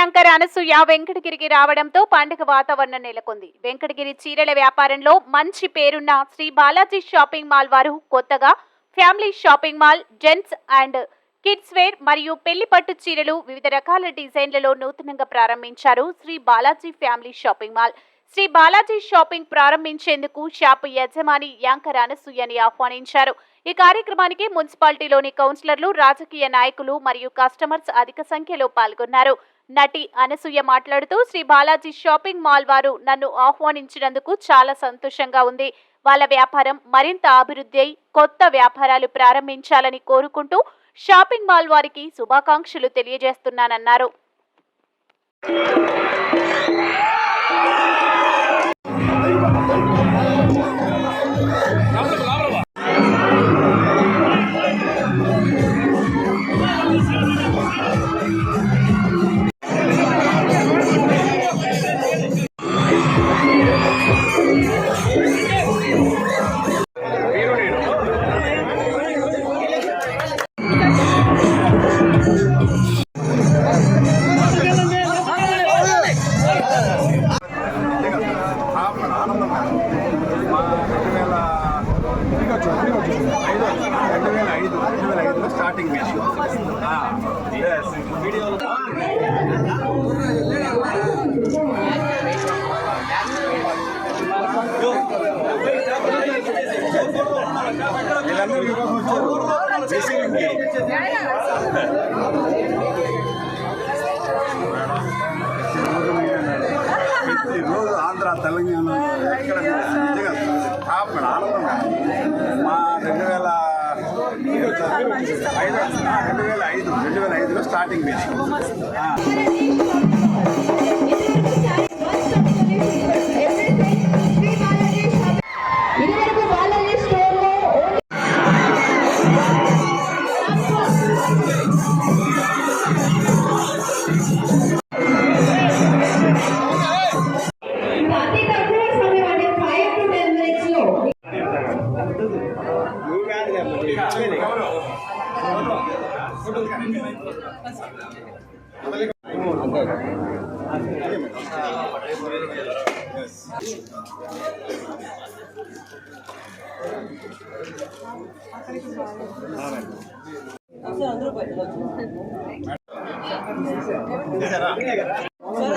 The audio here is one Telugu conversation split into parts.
యాంకర్ అనసూయ వెంకటగిరికి రావడంతో పండుగ వాతావరణం నెలకొంది. వెంకటగిరి చీరల వ్యాపారంలో మంచి పేరున్న శ్రీ బాలాజీ షాపింగ్ మాల్ వారు కొత్తగా family shopping mall gents and kids wear మరియు పెళ్ళి పట్టు చీరలు వివిధ రకాల డిజైన్లలో నూతనంగా ప్రారంభించారు Shri Balaji family shopping mall. Shri Balaji shopping ప్రారంభించేందుకు షాపు యజమాని యాంకర్ అనసూయని ఆహ్వానించారు. ఈ కార్యక్రమానికి మున్సిపాలిటీలోని కౌన్సిలర్లు రాజకీయ నాయకులు మరియు కస్టమర్స్ అధిక సంఖ్యలో పాల్గొన్నారు. నటి అనసూయ మాట్లాడుతూ శ్రీ బాలాజీ షాపింగ్ మాల్ వారు నన్ను ఆహ్వానించినందుకు చాలా సంతోషంగా ఉంది. వాళ్ళ వ్యాపారం మరింత అభివృద్ధి అయి కొత్త వ్యాపారాలు ప్రారంభించాలని కోరుకుంటూ షాపింగ్ మాల్ వారికి శుభాకాంక్షలు తెలియజేస్తున్నానన్నారు. రోజు ఆంధ్ర తెలంగాణ ఎక్కడ నిజంగా టాప్ ఆనందం. మా రెండు వేల ఐదు రెండు వేల ఐదు రెండు వేల ఐదులో స్టార్టింగ్ మీది అందరూ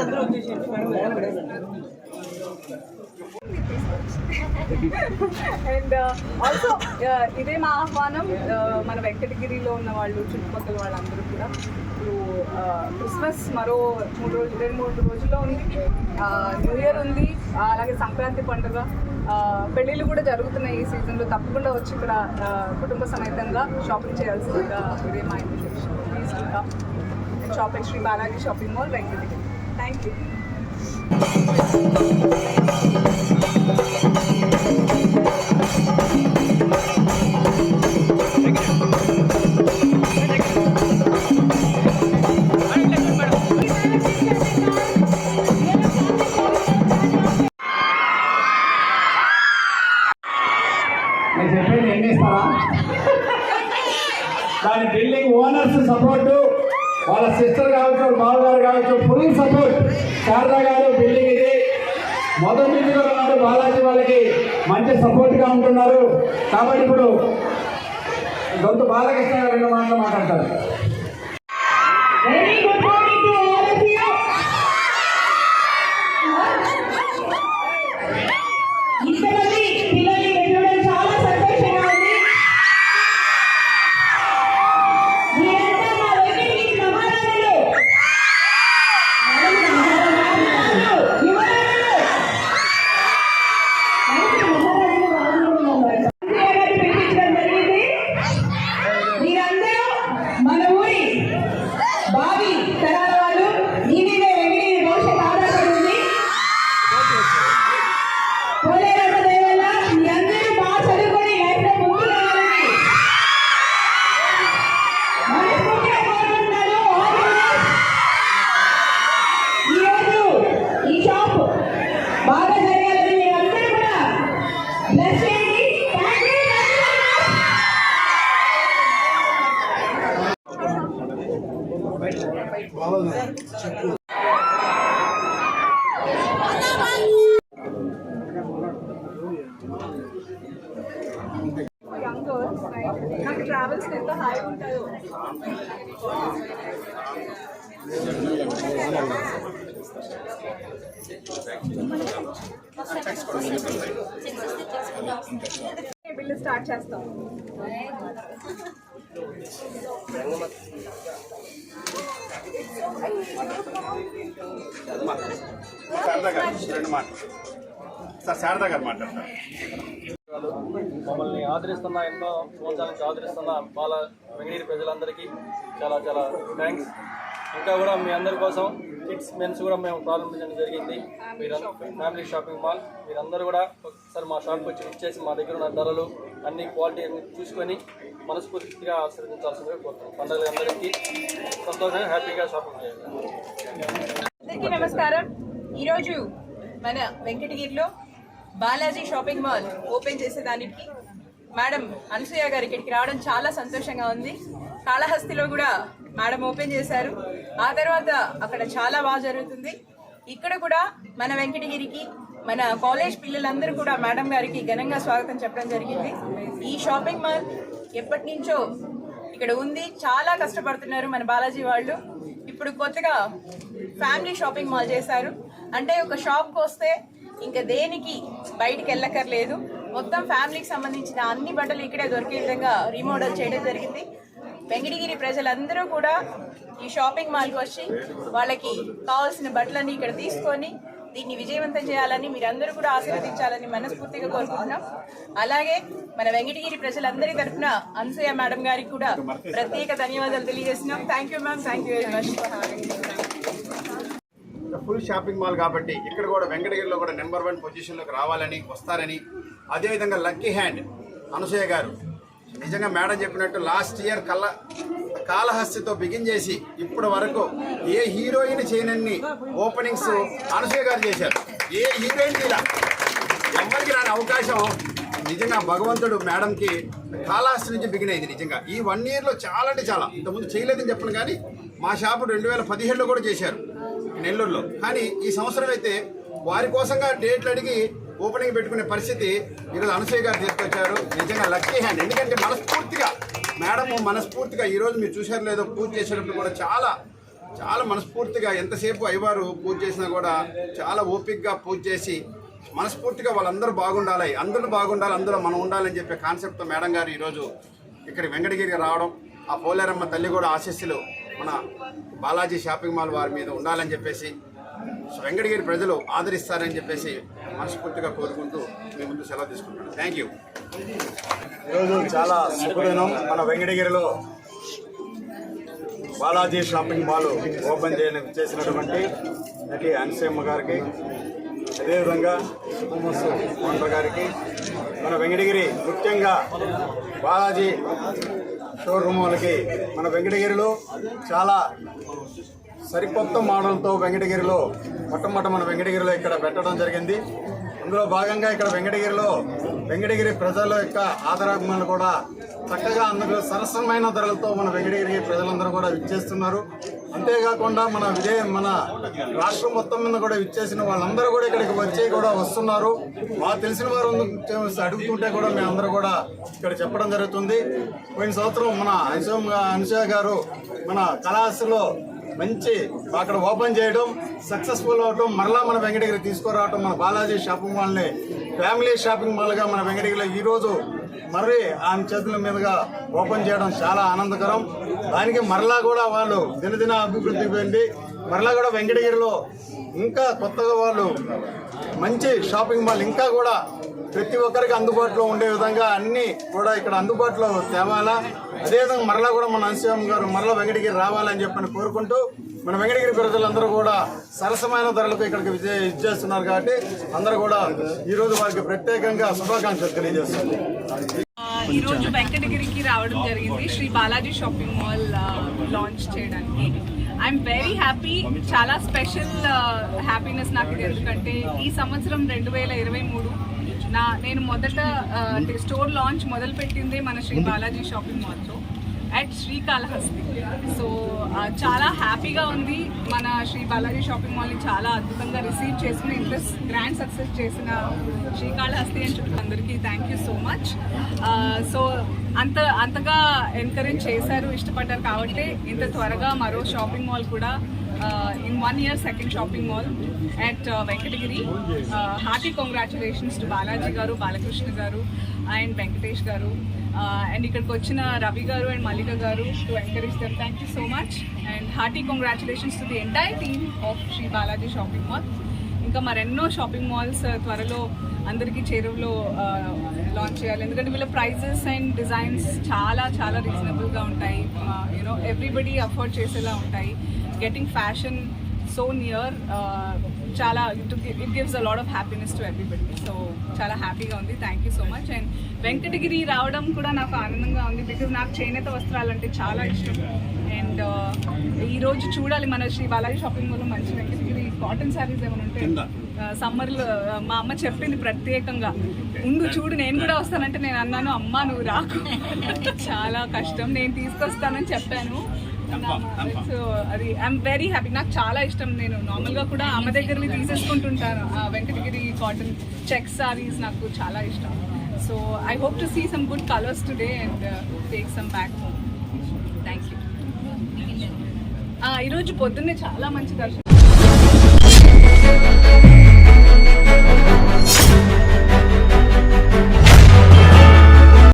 అందరూ వచ్చేసి అండ్ ఆల్సో uh, uh, ఇదే మా ఆహ్వానం uh, మన వెంకటగిరిలో ఉన్న వాళ్ళు చుట్టుపక్కల వాళ్ళందరూ కూడా ఇప్పుడు క్రిస్మస్ మరో మూడు రోజులు రెండు మూడు రోజుల్లో ఉంది. న్యూ ఇయర్ ఉంది. అలాగే సంక్రాంతి పండుగ. పెళ్ళిళ్ళు కూడా జరుగుతున్నాయి ఈ సీజన్లో. తప్పకుండా వచ్చి ఇక్కడ కుటుంబ సమేతంగా షాపింగ్ చేయాల్సిందిగా ఇదే మా invitation please shopping Shri Balaji shopping mall Venkatagiri. Thank you దాని బిల్డింగ్ ఓనర్స్ సపోర్ట్ వాళ్ళ సిస్టర్ కావచ్చు వాళ్ళ బావగారు కావచ్చు ఫుల్ సపోర్ట్ శారదా గారు బిల్డింగ్ ఇది. మొదటి నుంచి కూడా బాలాజీ వాళ్ళకి మంచి సపోర్ట్గా ఉంటున్నారు. కాబట్టి ఇప్పుడు దొంత బాలకృష్ణ గారు రెండు మాటలు మాట్లాడతారు. చెప్పు. నాకు ట్రావెల్స్ ఎంత హాయి బిల్లు స్టార్ట్ చేస్తాం. శారదా గారు రెండు మాటలు సార్ శారదా గారు మాట్లాడతారు మమ్మల్ని ఆదరిస్తున్న ఎన్నో సంవత్సరాల నుంచి ఆదరిస్తున్న బాల వెంకటగిరి ప్రజలందరికీ చాలా చాలా థ్యాంక్స్ ఇంకా కూడా మీ అందరి కోసం కిడ్స్ మెన్స్ కూడా మేము ప్రారంభించడం జరిగింది. మీరందరూ ఫ్యామిలీ షాపింగ్ మాల్. మీరందరూ కూడా ఒకసారి మా షాప్కి వచ్చి ఇచ్చేసి మా దగ్గర ఉన్న ధరలు అన్ని క్వాలిటీ అన్ని చూసుకొని మనస్ఫూర్తిగా ఆశీర్వదించాల్సిందిగా కోరుతున్నాం. పండుగలందరికీ సంతోషంగా హ్యాపీగా షాపింగ్ చేయాలి అందరికీ నమస్కారం. ఈరోజు మన వెంకటగిరిలో బాలాజీ షాపింగ్ మాల్ ఓపెన్ చేసేదానికి మేడం అనసూయ గారు ఇక్కడికి రావడం చాలా సంతోషంగా ఉంది. కాళహస్తిలో కూడా మేడం ఓపెన్ చేశారు. ఆ తర్వాత అక్కడ చాలా బాగా జరుగుతుంది. ఇక్కడ కూడా మన వెంకటగిరికి మన కాలేజ్ పిల్లలందరూ కూడా మేడం గారికి ఘనంగా స్వాగతం చెప్పడం జరిగింది. ఈ షాపింగ్ మాల్ ఎప్పటి నుంచో ఇక్కడ ఉంది. చాలా కష్టపడుతున్నారు మన బాలాజీ వాళ్ళు. ఇప్పుడు కొత్తగా ఫ్యామిలీ షాపింగ్ మాల్ చేశారు. అంటే ఒక షాప్కి వస్తే ఇంకా దేనికి బయటికి వెళ్ళక్కర్లేదు. మొత్తం ఫ్యామిలీకి సంబంధించిన అన్ని బట్టలు ఇక్కడే దొరికే విధంగా రీమోడల్ చేయడం జరిగింది. వెంకటగిరి ప్రజలందరూ కూడా ఈ షాపింగ్ మాల్కి వచ్చి వాళ్ళకి కావాల్సిన బట్టలన్నీ ఇక్కడ తీసుకొని దీన్ని విజయవంతం చేయాలని మీరందరూ కూడా ఆశీర్వదించాలని మనస్ఫూర్తిగా కోరుకుంటున్నాం. అలాగే మన వెంకటగిరి ప్రజలందరి తరఫున అనసూయ మేడం గారికి కూడా ప్రత్యేక ధన్యవాదాలు తెలియజేస్తున్నాం. Thank you ma'am thank you very much full shopping mall కాబట్టి ఇక్కడ కూడా వెంకటగిరిలో కూడా నెంబర్ వన్ పొజిషన్లోకి రావాలని వస్తారని అదేవిధంగా లక్కీ హ్యాండ్ అనసూయ గారు నిజంగా మేడం చెప్పినట్టు లాస్ట్ ఇయర్ కళ్ళ కాళహస్తితో బిగిన్ చేసి ఇప్పటి వరకు ఏ హీరోయిన్ చేయనన్ని ఓపెనింగ్స్ అనసూయ గారు చేశారు. ఏ హీరోయిన్ ఇలా ఎవరికి రాని అవకాశం నిజంగా భగవంతుడు మేడంకి కాళహస్తి నుంచి బిగిన్ అయింది నిజంగా. ఈ వన్ ఇయర్లో చాలా అంటే చాలా. ఇంతకుముందు చేయలేదని చెప్పను కానీ మా షాపు రెండు వేల పదిహేడులో కూడా చేశారు. నెల్లూరులో. కానీ ఈ సంవత్సరం అయితే వారి కోసంగా డేట్లు అడిగి ఓపెనింగ్ పెట్టుకునే పరిస్థితి ఈరోజు అనసూయ గారు తీసుకొచ్చారు. నిజంగా లక్కీ హ్యాండ్. ఎందుకంటే మనస్ఫూర్తిగా మేడం మనస్ఫూర్తిగా ఈరోజు మీరు చూశారు లేదో పూజ చేసేటప్పుడు కూడా చాలా చాలా మనస్ఫూర్తిగా ఎంతసేపు అయ్యవారు పూజ చేసినా కూడా చాలా ఓపిక్గా పూజ చేసి మనస్ఫూర్తిగా వాళ్ళందరూ బాగుండాలి అందరూ బాగుండాలి అందులో మనం ఉండాలని చెప్పే కాన్సెప్ట్తో మేడం గారు ఈరోజు ఇక్కడ వెంకటగిరికి రావడం ఆ పోలేరమ్మ తల్లి కూడా ఆశీస్సులు మన బాలాజీ షాపింగ్ మాల్ వారి మీద ఉండాలని చెప్పేసి వెంకటగిరి ప్రజలు ఆదరిస్తారని చెప్పేసి మనస్ఫూర్తిగా కోరుకుంటూ మీ ముందు సెలవు తీసుకుంటున్నాను. థ్యాంక్ యూ ఈరోజు చాలా శుభదినం. మన వెంకటగిరిలో బాలాజీ షాపింగ్ మాల్ ఓపెన్ చేయడానికి చేసినటువంటి నటి అన్సీమ్మ గారికి అదేవిధంగా హుమ్మస్ వంట గారికి మన వెంకటగిరి ముఖ్యంగా బాలాజీ షోరూమ్ వాళ్ళకి మన వెంకటగిరిలో చాలా సరికొత్త మోడల్తో వెంకటగిరిలో మొట్టమొదట మన వెంకటగిరిలో ఇక్కడ పెట్టడం జరిగింది. అందులో భాగంగా ఇక్కడ వెంకటగిరిలో వెంకటగిరి ప్రజల యొక్క ఆదరాభిమానులు కూడా చక్కగా అందరూ సరసమైన ధరలతో మన వెంకటగిరి ప్రజలందరూ కూడా విచ్చేస్తున్నారు. అంతేకాకుండా మన విజయ మన రాష్ట్రం మొత్తం మీద కూడా విచ్చేసిన వాళ్ళందరూ కూడా ఇక్కడికి వచ్చి కూడా వస్తున్నారు. మాకు తెలిసిన వారు అడుగుతుంటే కూడా మేమందరూ కూడా ఇక్కడ చెప్పడం జరుగుతుంది. పోయిన సంవత్సరం మన అనుసూయ అనుసూయ గారు మన కళాశాలలో మంచి అక్కడ ఓపెన్ చేయడం సక్సెస్ఫుల్ అవడం మరలా మన వెంకటగిరి తీసుకురావడం మన బాలాజీ షాపింగ్ మాల్ని ఫ్యామిలీ షాపింగ్ మాల్గా మన వెంకటగిరిలో ఈరోజు మరి ఆమె చేతుల మీదుగా ఓపెన్ చేయడం చాలా ఆనందకరం. దానికి మరలా కూడా వాళ్ళు దినదిన అభివృద్ధి పొంది మరలా కూడా వెంకటగిరిలో ఇంకా కొత్తగా వాళ్ళు మంచి షాపింగ్ మాల్ ఇంకా కూడా ప్రతి ఒక్కరికి అందుబాటులో ఉండే విధంగా అన్ని కూడా ఇక్కడ అందుబాటులో తేవాలా. అదేవిధంగా మరలా కూడా మన అంశం గారు మరలా వెంకటగిరి రావాలని చెప్పని కోరుకుంటూ మన వెంకటగిరి ప్రజలందరూ కూడా సరసమైన ధరలకు ఇక్కడికి విజయ ఇచ్చేస్తున్నారు కాబట్టి అందరూ కూడా ఈరోజు వారికి ప్రత్యేకంగా శుభాకాంక్షలు తెలియజేస్తున్నారు. ఈ రోజు వెంకటగిరికి రావడం జరిగింది. Shri Balaji shopping mall launch చేయడానికి. ఐఎమ్ వెరీ హ్యాపీ చాలా స్పెషల్ హ్యాపీనెస్ నాకు ఇది. ఎందుకంటే ఈ సంవత్సరం రెండు వేల ఇరవై మూడు నా నేను మొదట ఆ, అంటే స్టోర్ లాంచ్ మొదలు పెట్టిందే మన శ్రీ బాలాజీ షాపింగ్ మాల్తో అట్ శ్రీకాళహస్తి సో చాలా హ్యాపీగా ఉంది. మన శ్రీ బాలాజీ షాపింగ్ మాల్ని చాలా అద్భుతంగా రిసీవ్ చేసుకుని ఇంత గ్రాండ్ సక్సెస్ చేసిన శ్రీకాళహస్తి అని చుట్టూ అందరికీ thank you so much so అంత అంతగా ఎంకరేజ్ చేశారు ఇష్టపడ్డారు కాబట్టి ఇంత త్వరగా మరో షాపింగ్ మాల్ కూడా in one year second shopping mall at Venkatagiri hearty congratulations to Balaji garu Balakrishna garu and Venkatesh గారు. Uh, అండ్ ఇక్కడికి వచ్చిన Ravi garu and Mallika garu to encourage their thank you so much and hearty congratulations to the entire team of Shri Balaji shopping mall ఇంకా మరెన్నో షాపింగ్ మాల్స్ uh, త్వరలో అందరికీ చేరువలో uh, లాంచ్ చేయాలి. ఎందుకంటే వీళ్ళ ప్రైజెస్ అండ్ డిజైన్స్ చాలా చాలా రీజనబుల్గా ఉంటాయి. యూనో ఎవ్రీబడి అఫోర్డ్ చేసేలా ఉంటాయి. గెటింగ్ ఫ్యాషన్ సో నియర్ చాలా it gives a lot of happiness to everybody so చాలా హ్యాపీగా ఉంది. Thank you so much and Venkatagiri రావడం కూడా నాకు ఆనందంగా ఉంది బికాజ్ నాకు చేనేత వస్త్రాలు అంటే చాలా ఇష్టం. అండ్ ఈరోజు చూడాలి మన శ్రీ బాలాజీ షాపింగ్ మాల్లో మంచి వెంకటగిరి కాటన్ శారీస్ ఏమైనా ఉంటే సమ్మర్లో మా అమ్మ చెప్పింది ప్రత్యేకంగా. ముందు చూడు నేను కూడా వస్తానంటే నేను అన్నాను అమ్మ నువ్వు రాకు. చాలా కష్టం. నేను తీసుకొస్తానని చెప్పాను. సో అది ఐఎమ్ వెరీ హ్యాపీ నాకు చాలా ఇష్టం. నేను నార్మల్గా కూడా అమ్మ దగ్గరని తీసేసుకుంటుంటాను. ఆ వెంకటగిరి కాటన్ చెక్ సారీస్ నాకు చాలా ఇష్టం. So I hope to see some good colours today and take some back home thank you ఈరోజు పొద్దున్నే చాలా మంచి దర్శనం